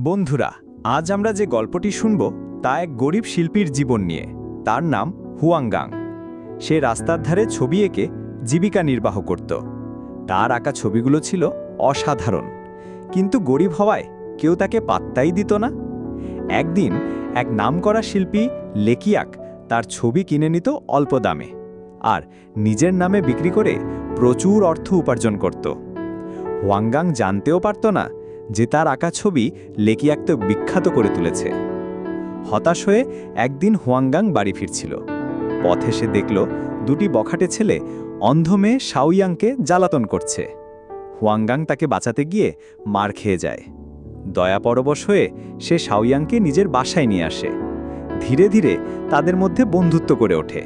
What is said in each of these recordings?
বন্ধুরা, আজ আমরা যে গল্পটি শুনব তা এক গরিব শিল্পীর জীবন নিয়ে। তার নাম হুয়াংগাং। সে রাস্তার ধারে ছবি এঁকে জীবিকা নির্বাহ করত। তার আঁকা ছবিগুলো ছিল অসাধারণ। কিন্তু গরিব হওয়ায় কেউ তাকে পাত্তাই দিত না। একদিন এক নামকরা শিল্পী লেকিয়াক তার ছবি কিনে নিত অল্প দামে আর নিজের নামে বিক্রি করে প্রচুর অর্থ উপার্জন করত। হোয়াঙ্গাং জানতেও পারত না যে তার আঁকা ছবি লেকিয়াকতে বিখ্যাত করে তুলেছে। হতাশ হয়ে একদিন হোয়াঙ্গাং বাড়ি ফিরছিল। পথে সে দেখল দুটি বখাটে ছেলে অন্ধ মেয়ে শাওয়াংকে জ্বালাতন করছে। হোয়াঙ্গাং তাকে বাঁচাতে গিয়ে মার খেয়ে যায়। দয়া পরবশ হয়ে সে শাওয়াংকে নিজের বাসায় নিয়ে আসে। ধীরে ধীরে তাদের মধ্যে বন্ধুত্ব করে ওঠে।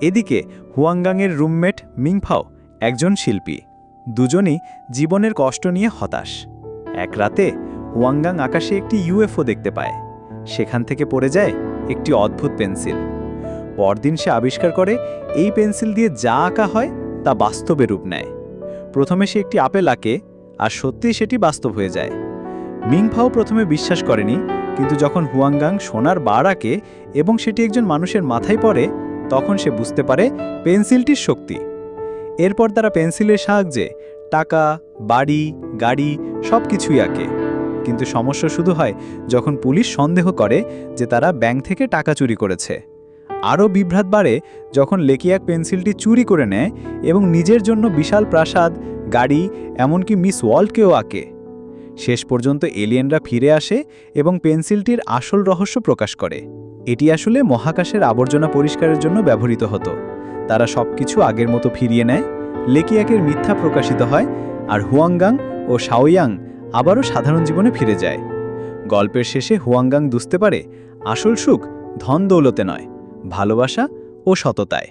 এদিকে হুয়াঙ্গাংয়ের রুমমেট মিংফাও একজন শিল্পী। দুজনই জীবনের কষ্ট নিয়ে হতাশ। এক রাতে হুয়াঙ্গাং আকাশে একটি ইউএফও দেখতে পায়। সেখান থেকে পড়ে যায় একটি অদ্ভুত পেন্সিল। পরদিন সে আবিষ্কার করে, এই পেন্সিল দিয়ে যা আঁকা হয় তা বাস্তবে রূপ নেয়। প্রথমে সে একটি আপেল আঁকে, আর সত্যিই সেটি বাস্তব হয়ে যায়। মিংফাও প্রথমে বিশ্বাস করেনি, কিন্তু যখন হুয়াঙ্গাং সোনার বার আঁকে এবং সেটি একজন মানুষের মাথায় পড়ে, তখন সে বুঝতে পারে পেন্সিলটির শক্তি। এরপর তারা পেন্সিলের সাহায্যে টাকা, বাড়ি গাড়ি সব কিছুই আঁকে। কিন্তু সমস্যা শুধু হয় যখন পুলিশ সন্দেহ করে যে তারা ব্যাংক থেকে টাকা চুরি করেছে। আরও বিভ্রাত বাড়ে যখন লেকিয়াক পেন্সিলটি চুরি করে নেয় এবং নিজের জন্য বিশাল প্রাসাদ, গাড়ি, এমনকি মিস ওয়ার্ল্ডকেও আঁকে। শেষ পর্যন্ত এলিয়েনরা ফিরে আসে এবং পেন্সিলটির আসল রহস্য প্রকাশ করে। এটি আসলে মহাকাশের আবর্জনা পরিষ্কারের জন্য ব্যবহৃত হতো। তারা সবকিছু আগের মতো ফিরিয়ে নেয়। লেকিয়াকের মিথ্যা প্রকাশিত হয় আর হুয়াঙ্গাং ও শাওয়াং আবারও সাধারণ জীবনে ফিরে যায়। গল্পের শেষে হুয়াঙ্গাং বুঝতে পারে, আসল সুখ ধন দৌলতে নয়, ভালোবাসা ও সততায়।